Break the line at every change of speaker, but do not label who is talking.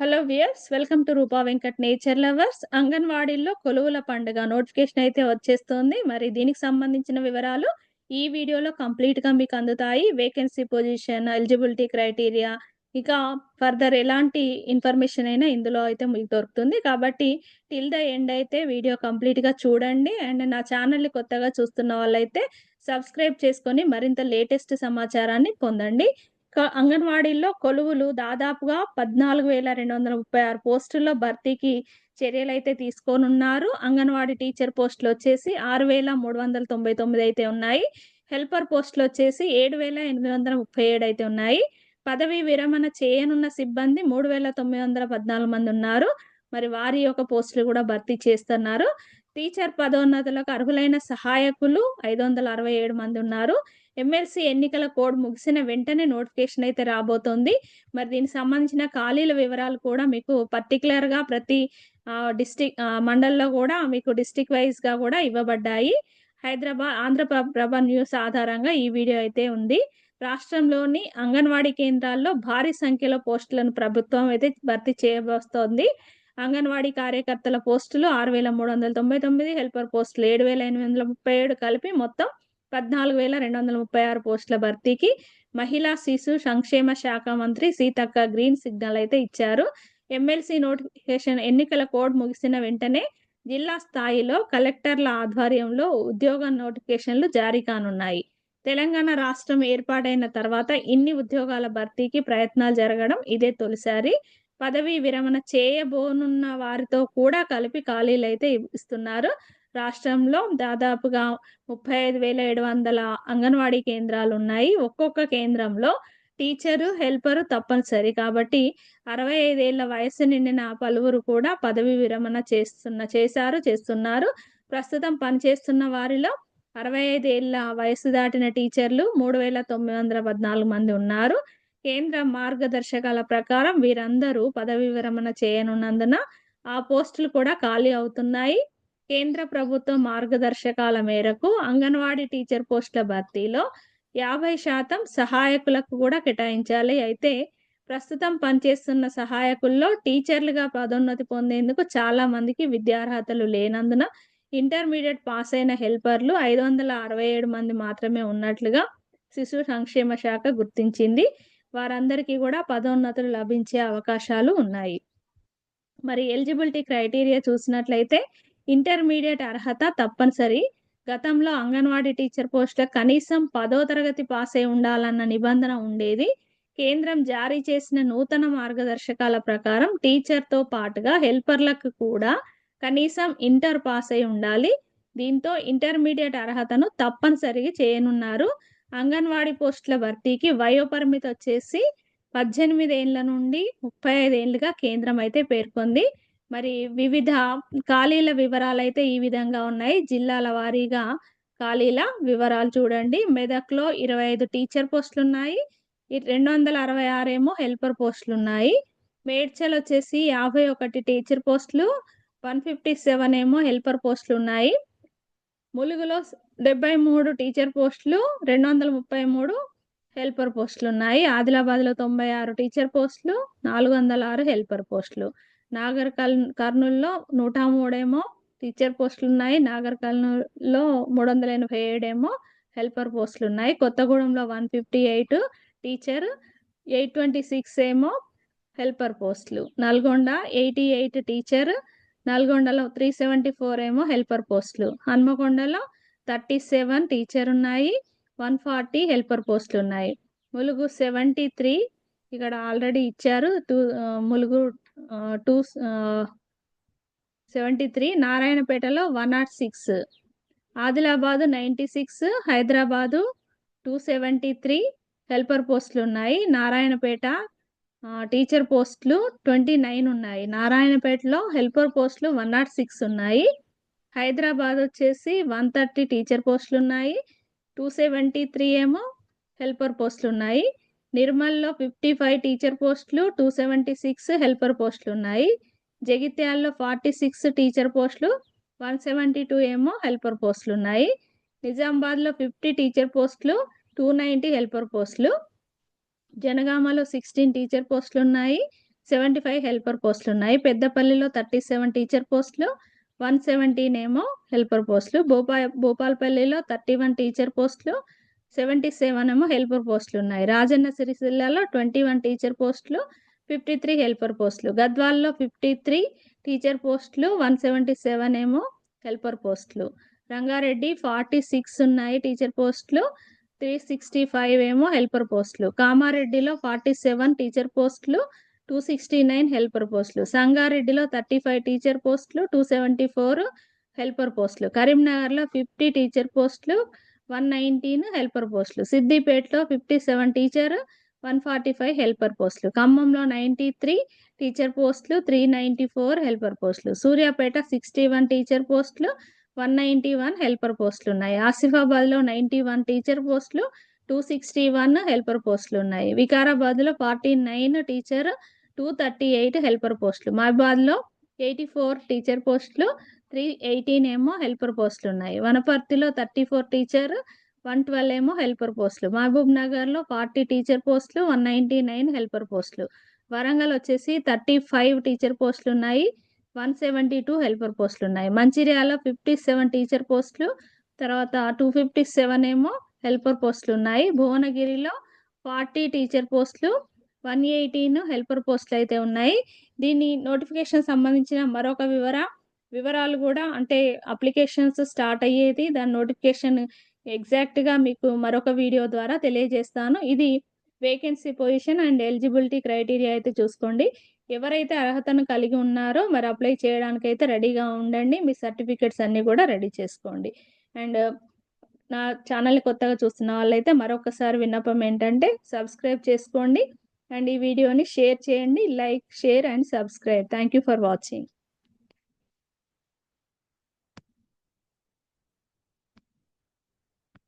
Hello viewers welcome to Roopa Venkat nature lovers అంగన్వాడీల్లో కొలువుల పండుగ notification అయితే వచ్చేస్తుంది. మరి దీనికి సంబంధించిన వివరాలు ఈ వీడియోలో కంప్లీట్గా మీకు అందుతాయి. వేకెన్సీ పొజిషన్ ఎలిజిబిలిటీ క్రైటీరియా ఇక ఫర్దర్ ఎలాంటి ఇన్ఫర్మేషన్ అయినా ఇందులో అయితే మీకు దొరుకుతుంది. కాబట్టి టిల్ ద ఎండ్ అయితే వీడియో కంప్లీట్గా చూడండి. అండ్ నా ఛానల్ని కొత్తగా చూస్తున్న వాళ్ళైతే సబ్స్క్రైబ్ చేసుకొని మరింత లేటెస్ట్ సమాచారాన్ని పొందండి. అంగన్వాడీల్లో కొలువులు దాదాపుగా పద్నాలుగు వేల రెండు వందల ముప్పై ఆరు పోస్టుల్లో భర్తీకి చర్యలు అయితే తీసుకోనున్నారు. అంగన్వాడీ టీచర్ పోస్టులు వచ్చేసి ఆరు వేల మూడు వందల తొంభై తొమ్మిది అయితే ఉన్నాయి. హెల్పర్ పోస్టులు వచ్చేసి ఏడు వేల ఎనిమిది వందల ముప్పై ఏడు అయితే ఉన్నాయి. పదవి విరమణ చేయనున్న సిబ్బంది మూడు వేల తొమ్మిది వందల పద్నాలుగు మంది ఉన్నారు. మరి వారి యొక్క పోస్టులు కూడా భర్తీ చేస్తున్నారు. టీచర్ పదోన్నతులకు అర్హులైన సహాయకులు ఐదు వందల అరవై ఏడు మంది ఉన్నారు. ఎమ్మెల్సీ ఎన్నికల కోడ్ ముగిసిన వెంటనే నోటిఫికేషన్ అయితే రాబోతోంది. మరి దీనికి సంబంధించిన ఖాళీల వివరాలు కూడా మీకు పర్టికులర్గా ప్రతి డిస్టిక్ మండల్లో కూడా మీకు డిస్టిక్ వైజ్గా కూడా ఇవ్వబడ్డాయి. హైదరాబాద్ ఆంధ్రప్రభ న్యూస్ ఆధారంగా ఈ వీడియో అయితే ఉంది. రాష్ట్రంలోని అంగన్వాడీ కేంద్రాల్లో భారీ సంఖ్యలో పోస్టులను ప్రభుత్వం అయితే భర్తీ చేయబోస్తోంది. అంగన్వాడీ కార్యకర్తల పోస్టులు ఆరు వేల మూడు వందల తొంభై తొమ్మిది హెల్పర్ పోస్టులు ఏడు వేల ఎనిమిది వందల ముప్పై ఏడు కలిపి మొత్తం పద్నాలుగు వేల రెండు వందల ముప్పై ఆరు పోస్టుల భర్తీకి మహిళా శిశు సంక్షేమ శాఖ మంత్రి సీతక్క గ్రీన్ సిగ్నల్ అయితే ఇచ్చారు. ఎమ్మెల్సీ నోటిఫికేషన్ ఎన్నికల కోడ్ ముగిసిన వెంటనే జిల్లా స్థాయిలో కలెక్టర్ల ఆధ్వర్యంలో ఉద్యోగ నోటిఫికేషన్లు జారీ కానున్నాయి. తెలంగాణ రాష్ట్రం ఏర్పాటైన తర్వాత ఇన్ని ఉద్యోగాల భర్తీకి ప్రయత్నాలు జరగడం ఇదే తొలిసారి. పదవీ విరమణ చేయబోనున్న వారితో కూడా కలిపి ఖాళీలు అయితే ఇస్తున్నారు. రాష్ట్రంలో దాదాపుగా ముప్పై ఐదు వేల ఏడు వందల అంగన్వాడీ కేంద్రాలు ఉన్నాయి ఒక్కొక్క కేంద్రంలో టీచరు హెల్పరు తప్పనిసరి. కాబట్టి అరవై ఐదేళ్ళ వయసు నిండిన పలువురు కూడా పదవి విరమణ చేస్తున్న చేశారు చేస్తున్నారు. ప్రస్తుతం పనిచేస్తున్న వారిలో అరవై ఐదేళ్ళ వయసు దాటిన టీచర్లు మూడు వేల తొమ్మిది వందల పద్నాలుగు మంది ఉన్నారు. కేంద్ర మార్గదర్శకాల ప్రకారం వీరందరూ పదవి విరమణ చేయనున్నందున ఆ పోస్టులు కూడా ఖాళీ అవుతున్నాయి. కేంద్ర ప్రభుత్వ మార్గదర్శకాల మేరకు అంగన్వాడీ టీచర్ పోస్టుల భర్తీలో యాభై శాతం సహాయకులకు కూడా కేటాయించాలి. అయితే ప్రస్తుతం పనిచేస్తున్న సహాయకుల్లో టీచర్లుగా పదోన్నతి పొందేందుకు చాలా మందికి విద్యార్హతలు లేనందున ఇంటర్మీడియట్ పాస్ అయిన హెల్పర్లు ఐదు వందల అరవై ఏడు మంది మాత్రమే ఉన్నట్లుగా శిశు సంక్షేమ శాఖ గుర్తించింది. వారందరికీ కూడా పదోన్నతులు లభించే అవకాశాలు ఉన్నాయి. మరి ఎలిజిబిలిటీ క్రైటీరియా చూసినట్లయితే ఇంటర్మీడియట్ అర్హత తప్పనిసరి. గతంలో అంగన్వాడీ టీచర్ పోస్టులకు కనీసం పదో తరగతి పాస్ అయి ఉండాలన్న నిబంధన ఉండేది. కేంద్రం జారీ చేసిన నూతన మార్గదర్శకాల ప్రకారం టీచర్తో పాటుగా హెల్పర్లకు కూడా కనీసం ఇంటర్ పాస్ అయి ఉండాలి. దీంతో ఇంటర్మీడియట్ అర్హతను తప్పనిసరిగా చేయనున్నారు. అంగన్వాడీ పోస్టుల భర్తీకి వయోపరిమితి వచ్చేసి పద్దెనిమిది ఏళ్ళ నుండి ముప్పై ఐదు ఏళ్ళుగా కేంద్రం అయితే పేర్కొంది. మరి వివిధ ఖాళీల వివరాలు అయితే ఈ విధంగా ఉన్నాయి. జిల్లాల వారీగా ఖాళీల వివరాలు చూడండి. మెదక్లో ఇరవై ఐదు టీచర్ పోస్టులు ఉన్నాయి. ఈ రెండు వందల అరవై ఆరు ఏమో హెల్పర్ పోస్టులు ఉన్నాయి. మేడ్చల్ వచ్చేసి యాభై ఒకటి టీచర్ పోస్టులు వన్ ఫిఫ్టీ సెవెన్ ఏమో హెల్పర్ పోస్టులు ఉన్నాయి. ములుగులో డెబ్బై మూడు టీచర్ పోస్టులు రెండు వందల ముప్పై మూడు హెల్పర్ పోస్టులు ఉన్నాయి ఆదిలాబాద్లో తొంభై ఆరు టీచర్ పోస్టులు నాలుగు వందల ఆరు హెల్పర్ పోస్టులు. నాగర్ కల్ కర్నూల్లో నూట మూడేమో టీచర్ పోస్టులు ఉన్నాయి నాగర్ కర్నూల్లో మూడు వందల ఎనభై ఏడేమో హెల్పర్ పోస్టులు ఉన్నాయి కొత్తగూడెంలో one fifty eight teacher eight twenty six ఏమో హెల్పర్ పోస్టులు. నల్గొండ ఎయిటీ ఎయిట్ టీచర్ నల్గొండలో త్రీ సెవెంటీ ఫోర్ ఏమో హెల్పర్ పోస్టులు. హన్మకొండలో థర్టీ సెవెన్ టీచర్ ఉన్నాయి వన్ ఫార్టీ హెల్పర్ పోస్టులు ఉన్నాయి ములుగు సెవెంటీ త్రీ ఇక్కడ ఆల్రెడీ ఇచ్చారు. Two Mulugu two seventy three నారాయణపేటలో one nought six Adilabad ninety six Hyderabad two seventy three helper పోస్టులు ఉన్నాయి నారాయణపేట టీచర్ పోస్టులు ట్వంటీ నైన్ ఉన్నాయి. నారాయణపేటలో హెల్పర్ పోస్టులు వన్ నాట్ సిక్స్ ఉన్నాయి. హైదరాబాద్ వచ్చేసి వన్ థర్టీ టీచర్ పోస్టులు ఉన్నాయి టూ సెవెంటీ త్రీ ఏమో హెల్పర్ పోస్టులు ఉన్నాయి నిర్మల్లో ఫిఫ్టీ ఫైవ్ టీచర్ పోస్టులు టూ సెవెంటీ సిక్స్ హెల్పర్ పోస్టులు ఉన్నాయి జగిత్యాల్లో ఫార్టీ సిక్స్ టీచర్ పోస్టులు వన్ సెవెంటీ టూ ఏమో హెల్పర్ పోస్టులు ఉన్నాయి నిజామాబాద్లో ఫిఫ్టీ టీచర్ పోస్టులు టూ నైంటీ హెల్పర్ పోస్టులు జనగామలో సిక్స్టీన్ టీచర్ పోస్టులు ఉన్నాయి సెవెంటీ ఫైవ్ హెల్పర్ పోస్టులు ఉన్నాయి పెద్దపల్లిలో థర్టీ సెవెన్ టీచర్ పోస్టులు వన్ సెవెంటీన్ ఏమో హెల్పర్ పోస్టులు. భోపా భూపాలపల్లిలో థర్టీ వన్ టీచర్ పోస్టులు సెవెంటీ సెవెన్ ఏమో హెల్పర్ పోస్టులు ఉన్నాయి. రాజన్న సిరిసిల్లలో ట్వంటీ వన్ టీచర్ పోస్టులు ఫిఫ్టీ త్రీ హెల్పర్ పోస్టులు. గద్వాల్లో ఫిఫ్టీ త్రీ టీచర్ పోస్టులు వన్ సెవెంటీ సెవెన్ ఏమో హెల్పర్ పోస్టులు. రంగారెడ్డి ఫార్టీ సిక్స్ ఉన్నాయి టీచర్ పోస్టులు త్రీ సిక్స్టీ ఫైవ్ ఏమో హెల్పర్ పోస్టులు. కామారెడ్డిలో ఫార్టీ సెవెన్ టీచర్ పోస్టులు టూ సిక్స్టీ నైన్ హెల్పర్ పోస్టులు సంగారెడ్డిలో థర్టీ ఫైవ్ టీచర్ పోస్టులు టూ సెవెంటీ ఫోర్ హెల్పర్ పోస్టులు కరీంనగర్లో ఫిఫ్టీ టీచర్ పోస్టులు వన్ నైన్టీన్ హెల్పర్ పోస్టులు సిద్దిపేటలో fifty seven teacher one forty five helper పోస్టులు ఖమ్మంలో నైంటీ త్రీ టీచర్ పోస్టులు త్రీ నైంటీ ఫోర్ హెల్పర్ పోస్టులు సూర్యాపేట సిక్స్టీ వన్ టీచర్ పోస్టులు వన్ నైంటీ వన్ హెల్పర్ పోస్టులు ఉన్నాయి ఆసిఫాబాద్లో నైంటీ వన్ టీచర్ పోస్టులు టూ సిక్స్టీ వన్ హెల్పర్ పోస్టులు ఉన్నాయి వికారాబాద్లో forty nine teacher two thirty eight helper పోస్టులు మహబాద్లో ఎయిటీ ఫోర్ టీచర్ పోస్టులు త్రీ ఎయిటీన్ ఏమో హెల్పర్ పోస్టులు ఉన్నాయి. వనపర్తిలో thirty four teacher one twelve ఏమో హెల్పర్ పోస్టులు మహబూబ్ నగర్లో ఫార్టీ టీచర్ పోస్టులు వన్ నైంటీ నైన్ హెల్పర్ పోస్టులు వరంగల్ వచ్చేసి థర్టీ ఫైవ్ టీచర్ పోస్టులు ఉన్నాయి వన్ సెవెంటీ టూ హెల్పర్ పోస్టులు ఉన్నాయి. మంచిర్యాల ఫిఫ్టీ సెవెన్ టీచర్ పోస్టులు తర్వాత టూ ఫిఫ్టీ సెవెన్ ఏమో హెల్పర్ పోస్టులు ఉన్నాయి. భువనగిరిలో ఫార్టీ టీచర్ పోస్టులు వన్ ఎయిటీన్ హెల్పర్ పోస్టులు అయితే ఉన్నాయి. దీని నోటిఫికేషన్ సంబంధించిన మరొక వివర వివరాలు కూడా అంటే అప్లికేషన్స్ స్టార్ట్ అయ్యేది. దాని నోటిఫికేషన్ ఎగ్జాక్ట్గా మీకు మరొక వీడియో ద్వారా తెలియజేస్తాను. ఇది vacancy position and eligibility criteria అయితే చూసుకోండి. ఎవరైతే అర్హతను కలిగి ఉన్నారో మరి అప్లై చేయడానికి అయితే రెడీగా ఉండండి. మీ సర్టిఫికెట్స్ అన్నీ కూడా రెడీ చేసుకోండి. అండ్ నా ఛానల్ని కొత్తగా చూస్తున్న వాళ్ళైతే మరొకసారి విన్నపం ఏంటంటే సబ్స్క్రైబ్ చేసుకోండి. అండ్ ఈ వీడియోని షేర్ చేయండి like share and subscribe. Thank you for watching